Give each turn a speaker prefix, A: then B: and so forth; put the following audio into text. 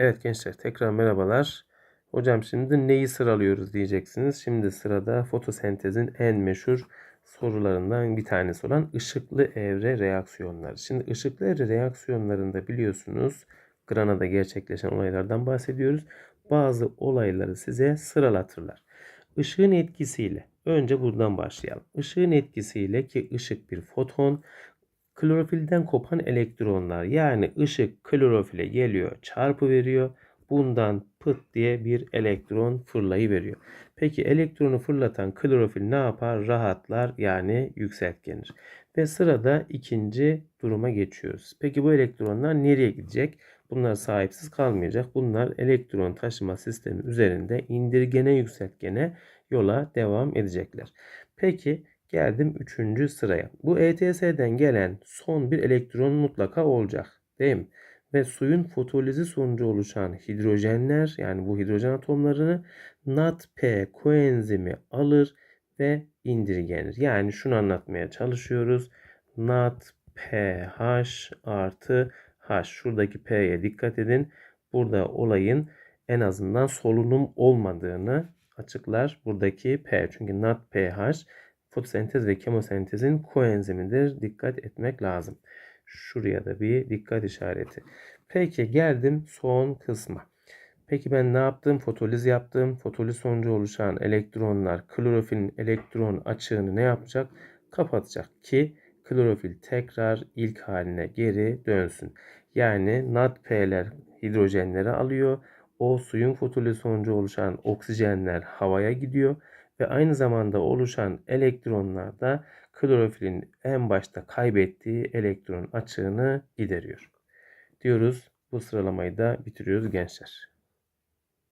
A: Evet gençler tekrar merhabalar. Hocam şimdi neyi sıralıyoruz diyeceksiniz. Şimdi sırada fotosentezin en meşhur sorularından bir tanesi olan ışıklı evre reaksiyonları. Şimdi ışıklı evre reaksiyonlarında biliyorsunuz Granada gerçekleşen olaylardan bahsediyoruz. Bazı olayları size sıralatırlar. Işığın etkisiyle önce buradan başlayalım. Işığın etkisiyle ki ışık bir foton klorofilden kopan elektronlar yani ışık klorofile geliyor çarpı veriyor. Bundan pıt diye bir elektron fırlayıveriyor. Peki elektronu fırlatan klorofil ne yapar? Rahatlar yani yükseltgenir. Ve sırada ikinci duruma geçiyoruz. Peki bu elektronlar nereye gidecek? Bunlar sahipsiz kalmayacak. Bunlar elektron taşıma sistemi üzerinde indirgene yükseltgene yola devam edecekler. Peki geldim 3. sıraya. Bu ETS'den gelen son bir elektron mutlaka olacak. Değil mi? Ve suyun fotolizi sonucu oluşan hidrojenler yani bu hidrojen atomlarını NADP koenzimi alır ve indirgenir. Yani şunu anlatmaya çalışıyoruz. NADPH artı H. Şuradaki P'ye dikkat edin. Burada olayın en azından solunum olmadığını açıklar buradaki P. Çünkü NADPH fotosentez ve kemosentezin koenzimidir. Dikkat etmek lazım. Şuraya da bir dikkat işareti. Peki geldim son kısma. Peki ben ne yaptım? Fotoliz yaptım. Fotoliz sonucu oluşan elektronlar klorofilin elektron açığını ne yapacak? Kapatacak ki klorofil tekrar ilk haline geri dönsün. Yani NADP'ler hidrojenleri alıyor. O suyun fotoliz sonucu oluşan oksijenler havaya gidiyor ve aynı zamanda oluşan elektronlar da klorofilin en başta kaybettiği elektron açığını gideriyor. Diyoruz bu sıralamayı da bitiriyoruz gençler.